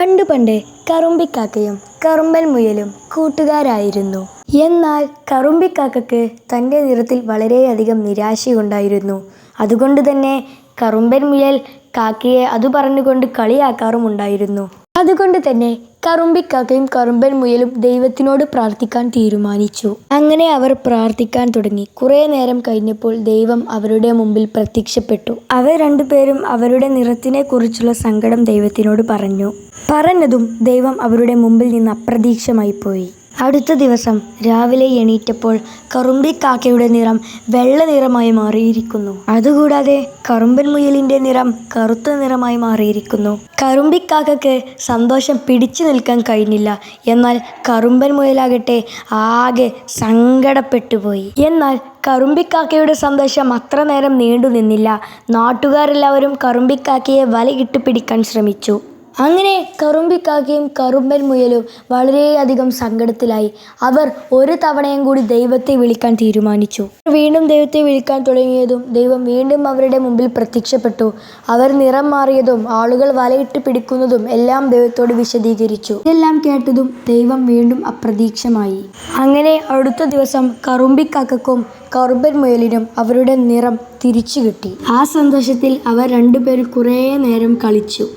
പണ്ട് പണ്ട് കറുമ്പിക്കാക്കയും കറുമ്പൻ മുയലും കൂട്ടുകാരായിരുന്നു. എന്നാൽ കറുമ്പിക്കാക്കക്ക് തന്റെ നിറത്തിൽ വളരെയധികം നിരാശയുണ്ടായിരുന്നു. അതുകൊണ്ട് തന്നെ കറുമ്പൻ മുയൽ കാക്കയെ അത് പറഞ്ഞുകൊണ്ട് കളിയാക്കാറുമുണ്ടായിരുന്നു. അതുകൊണ്ട് തന്നെ കറുമ്പിക്കാക്കയും കറുമ്പൻ മുയലും ദൈവത്തിനോട് പ്രാർത്ഥിക്കാൻ തീരുമാനിച്ചു. അങ്ങനെ അവർ പ്രാർത്ഥിക്കാൻ തുടങ്ങി. കുറേ നേരം കഴിഞ്ഞപ്പോൾ ദൈവം അവരുടെ മുമ്പിൽ പ്രത്യക്ഷപ്പെട്ടു. അവർ രണ്ടുപേരും അവരുടെ നിറത്തിനെ കുറിച്ചുള്ള സങ്കടം ദൈവത്തിനോട് പറഞ്ഞു. പറഞ്ഞതും ദൈവം അവരുടെ മുമ്പിൽ നിന്ന് അപ്രതീക്ഷമായി പോയി അടുത്ത ദിവസം രാവിലെ എണീറ്റപ്പോൾ കറുമ്പിക്കാക്കയുടെ നിറം വെള്ള നിറമായി മാറിയിരിക്കുന്നു. അതുകൂടാതെ കറുമ്പൻ മുയലിന്റെ നിറം കറുത്ത നിറമായി മാറിയിരിക്കുന്നു. കറുമ്പിക്കാക്കക്ക് സന്തോഷം പിടിച്ചു നിൽക്കാൻ കഴിഞ്ഞില്ല. എന്നാൽ കറുമ്പൻ മുയലാകട്ടെ ആകെ സങ്കടപ്പെട്ടുപോയി എന്നാൽ കറുമ്പിക്കാക്കയുടെ സന്തോഷം അത്ര നേരം നീണ്ടു നിന്നില്ല. നാട്ടുകാരെല്ലാവരും കറുമ്പിക്കാക്കയെ വലയിട്ട് പിടിക്കാൻ ശ്രമിച്ചു. അങ്ങനെ കറുമ്പിക്കാക്കയും കറുമ്പൻ മുയലും വളരെയധികം സങ്കടത്തിലായി. അവർ ഒരു തവണയും കൂടി ദൈവത്തെ വിളിക്കാൻ തീരുമാനിച്ചു. വീണ്ടും ദൈവത്തെ വിളിക്കാൻ തുടങ്ങിയതും ദൈവം വീണ്ടും അവരുടെ മുമ്പിൽ പ്രത്യക്ഷപ്പെട്ടു. അവർ നിറം മാറിയതും ആളുകൾ വലയിട്ട് പിടിക്കുന്നതും എല്ലാം ദൈവത്തോട് വിശദീകരിച്ചു. ഇതെല്ലാം കേട്ടതും ദൈവം വീണ്ടും അപ്രതീക്ഷമായി. അങ്ങനെ അടുത്ത ദിവസം കറുമ്പിക്കാക്കും കറുമ്പൻ മുയലിനും അവരുടെ നിറം തിരിച്ചു കിട്ടി ആ സന്തോഷത്തിൽ അവർ രണ്ടുപേരും കുറേ നേരം കളിച്ചു.